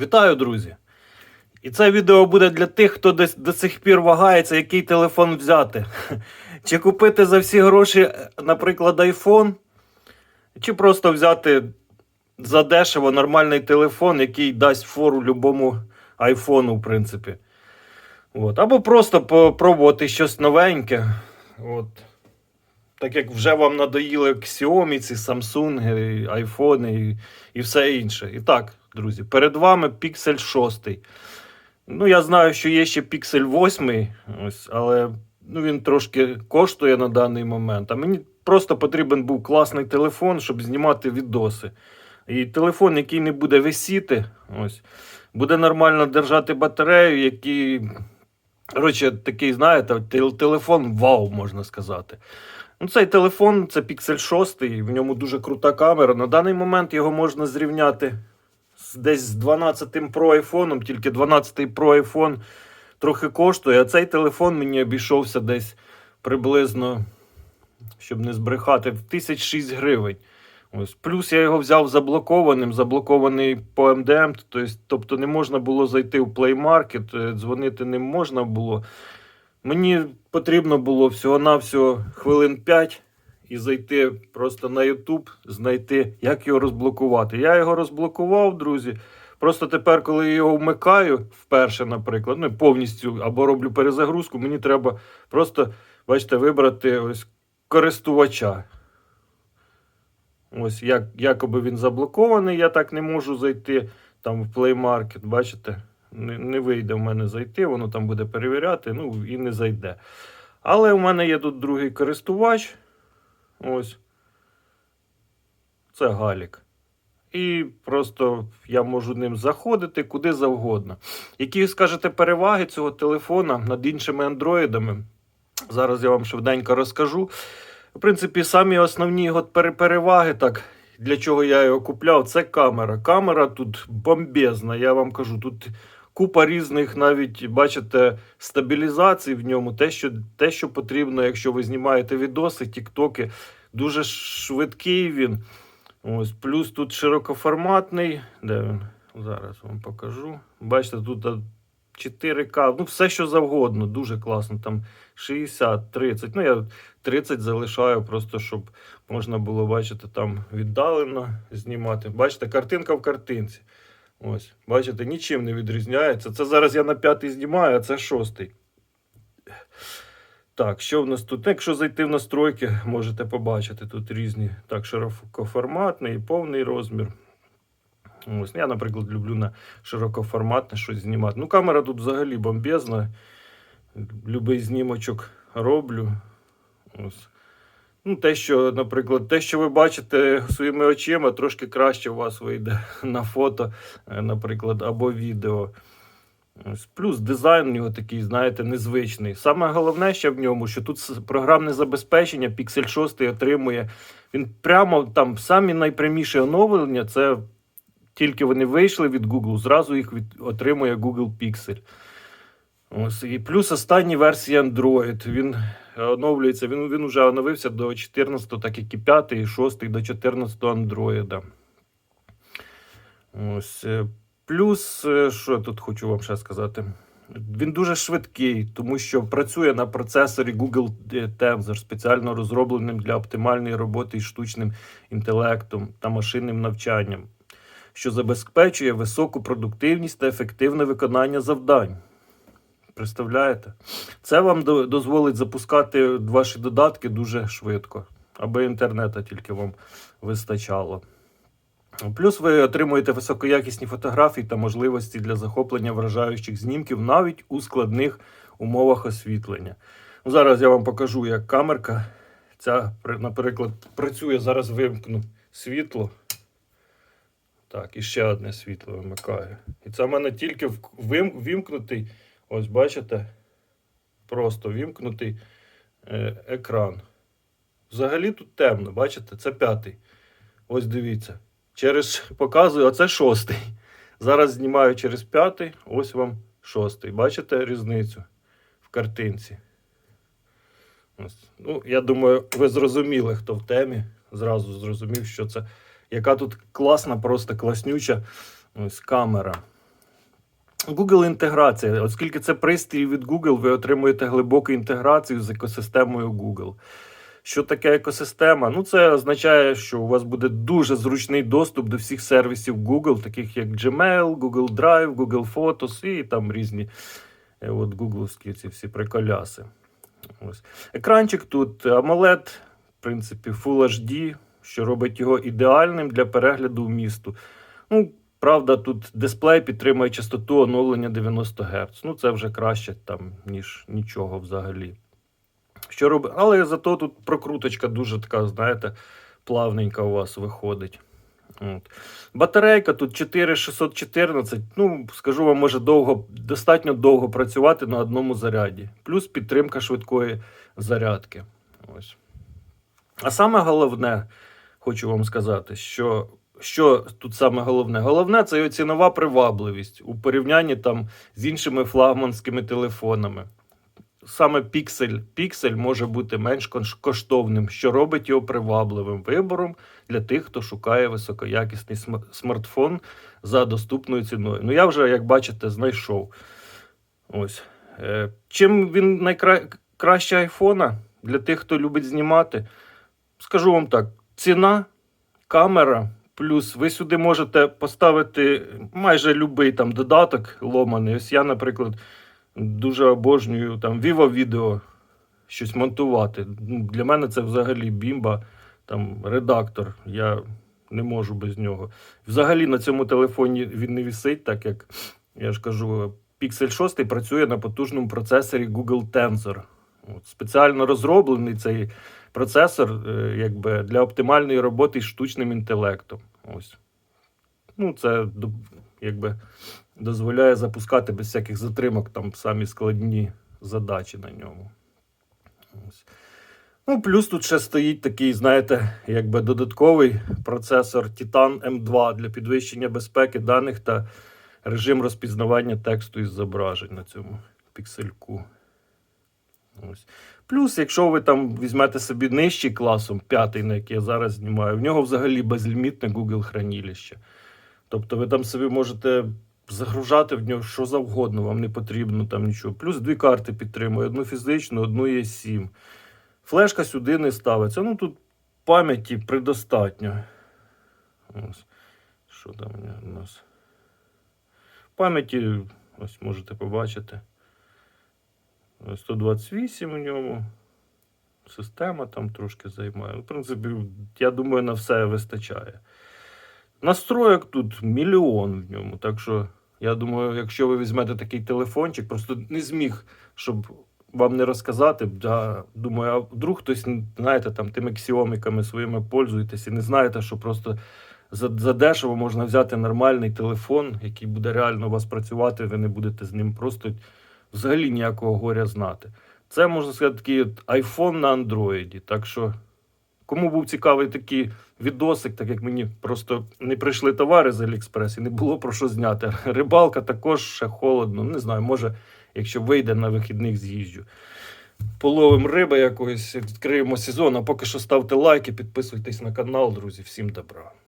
Вітаю, друзі! І це відео буде для тих, хто десь до сих пір вагається, який телефон взяти. Чи купити за всі гроші, наприклад, iPhone, чи просто взяти за дешево нормальний телефон, який дасть фору любому айфону, в принципі. От. Або просто попробувати щось новеньке. От. Так як вже вам надоїли Xiaomi, ці Samsung, iPhone і, і все інше. І так, друзі, перед вами Pixel 6. Ну, я знаю, що є ще Pixel 8, ось, але ну, він трошки коштує на даний момент. А мені просто потрібен був класний телефон, щоб знімати відоси. І телефон, який не буде висіти, ось, буде нормально держати батарею, який. Коротше, такий, знаєте, телефон вау, можна сказати. Ну, цей телефон це Pixel 6, в ньому дуже крута камера. На даний момент його можна зрівняти десь з 12 Pro iPhone, тільки 12 Pro iPhone трохи коштує, а цей телефон мені обійшовся десь приблизно, щоб не збрехати, в 1006 гривень. Ось. Плюс я його взяв заблокованим, заблокований по МДМ, тобто, тобто не можна було зайти в Play Market, е, дзвонити не можна було. Мені потрібно було всього-навсього хвилин 5 і зайти просто на YouTube, знайти, як його розблокувати. Я його розблокував, друзі. Просто тепер, коли я його вмикаю вперше, наприклад, ну повністю або роблю перезагрузку, мені треба просто, бачите, вибрати ось користувача. Ось як, якоби він заблокований, я так не можу зайти там в Play Market, бачите? Не, не вийде в мене зайти, воно там буде перевіряти, ну і не зайде. Але в мене є тут другий користувач. Ось. Це Галік. І просто я можу ним заходити куди завгодно. Які скажете переваги цього телефона над іншими андроїдами? Зараз я вам швиденько розкажу. В принципі, самі основні його переваги, так, для чого я його купляв, це камера. Камера тут бомбезна, я вам кажу, тут купа різних навіть, бачите, стабілізацій в ньому, те, що, те, що потрібно, якщо ви знімаєте відоси, тіктоки. Дуже швидкий він. Ось, плюс тут широкоформатний. Де він? Зараз вам покажу. Бачите, тут 4К, ну все що завгодно, дуже класно. Там 60, 30. Ну, я 30 залишаю, просто щоб можна було бачити там віддалено знімати. Бачите, картинка в картинці. Ось, бачите, нічим не відрізняється. Це зараз я на п'ятий знімаю, а це шостий. Так, що в нас тут? Ну, Якщо зайти в настройки, можете побачити тут різні так, широкоформатний і повний розмір. Ось, я, наприклад, люблю на широкоформатне щось знімати. Ну, камера тут взагалі бомбезна. Любий знімочок роблю. Ось. Ну, те, що, наприклад, те, що ви бачите своїми очима, трошки краще у вас вийде на фото, е, наприклад, або відео. Плюс дизайн у нього такий, знаєте, незвичний. Саме головне ще в ньому, що тут програмне забезпечення Pixel 6 отримує. Він прямо там самі найпряміші оновлення, це тільки вони вийшли від Google, зразу їх від, отримує Google Pixel. Ось, і плюс останні версії Android. Він оновлюється, він, він вже оновився до 14, так як і 5, і 6 до 14 Android. Ось. е, Плюс, е, що я тут хочу вам ще сказати? Він дуже швидкий, тому що працює на процесорі Google Tensor, спеціально розробленим для оптимальної роботи із штучним інтелектом та машинним навчанням, що забезпечує високу продуктивність та ефективне виконання завдань. Представляєте? Це вам дозволить запускати ваші додатки дуже швидко, аби інтернету тільки вам вистачало. Плюс ви отримуєте високоякісні фотографії та можливості для захоплення вражаючих знімків навіть у складних умовах освітлення. Ну, Зараз я вам покажу, як камерка. Ця, наприклад, працює. Зараз вимкну світло. Так, і ще одне світло вимикаю. І це в мене тільки вимкнутий. Ось бачите, просто вімкнутий е, екран. Взагалі тут темно, бачите, це п'ятий. Ось дивіться. Через показую, а це шостий. Зараз знімаю через п'ятий, ось вам шостий. Бачите різницю в картинці. Ось. Ну, я думаю, ви зрозуміли, хто в темі. Зразу зрозумів, що це. Яка тут класна, просто класнюча ось камера. Google інтеграція. Оскільки це пристрій від Google, ви отримуєте глибоку інтеграцію з екосистемою Google. Що таке екосистема? Ну, це означає, що у вас буде дуже зручний доступ до всіх сервісів Google, таких як Gmail, Google Drive, Google Photos і там різні е, от, гугловські ці всі приколяси. Ось. Екранчик тут AMOLED, в принципі, Full HD, що робить його ідеальним для перегляду в місту. Ну, правда, тут дисплей підтримує частоту оновлення 90 Гц. Ну, це вже краще, там, ніж нічого взагалі. Що роб... Але зато тут прокруточка дуже така, знаєте, плавненька у вас виходить. От. Батарейка тут 4614. Ну, скажу вам, може довго, достатньо довго працювати на одному заряді. Плюс підтримка швидкої зарядки. Ось. А саме головне, хочу вам сказати, що, що тут саме головне? Головне це його цінова привабливість у порівнянні там з іншими флагманськими телефонами. Саме піксель, піксель може бути менш коштовним, що робить його привабливим вибором для тих, хто шукає високоякісний смартфон за доступною ціною. Ну, я вже, як бачите, знайшов. Ось. Е, чим він найкраще айфона для тих, хто любить знімати? Скажу вам так: ціна, камера, плюс ви сюди можете поставити майже будь-який там додаток ломаний. Ось я, наприклад, дуже обожнюю там Vivo Video щось монтувати. Ну, Для мене це взагалі бімба, там редактор. Я не можу без нього. Взагалі на цьому телефоні він не вісить, так як я ж кажу, Pixel 6 працює на потужному процесорі Google Tensor. От, спеціально розроблений цей процесор е, якби, для оптимальної роботи з штучним інтелектом. Ось. Ну, це якби, дозволяє запускати без всяких затримок там самі складні задачі на ньому. Ось. Ну, плюс тут ще стоїть такий, знаєте, якби додатковий процесор Titan M2 для підвищення безпеки даних та режим розпізнавання тексту із зображень на цьому піксельку. Ось. Плюс, якщо ви там візьмете собі нижчий класом, п'ятий, на який я зараз знімаю, в нього взагалі безлімітне Google хранилище. Тобто ви там собі можете загружати в нього що завгодно, вам не потрібно там нічого. Плюс дві карти підтримує: одну фізичну, одну є 7. Флешка сюди не ставиться. Ну тут пам'яті предостатньо. Ось. Що там у нас? Пам'яті, ось можете побачити. Ось 128 у ньому. Система там трошки займає. В принципі, я думаю, на все вистачає. Настроєк тут мільйон в ньому. Так що, я думаю, якщо ви візьмете такий телефончик, просто не зміг, щоб вам не розказати. Я думаю, а вдруг хтось, знаєте, там тими ксіоміками своїми пользуєтесь і не знаєте, що просто за, за дешево можна взяти нормальний телефон, який буде реально у вас працювати, ви не будете з ним просто взагалі ніякого горя знати. Це можна сказати такий iPhone на андроїді. Так що, кому був цікавий такий відосик, так як мені просто не прийшли товари з Аліекспрес і не було про що зняти. Рибалка також ще холодно. Не знаю, може, якщо вийде на вихідних, з'їжджу. Половим риби якоїсь, відкриємо сезон, а поки що ставте лайки, підписуйтесь на канал, друзі. Всім добра.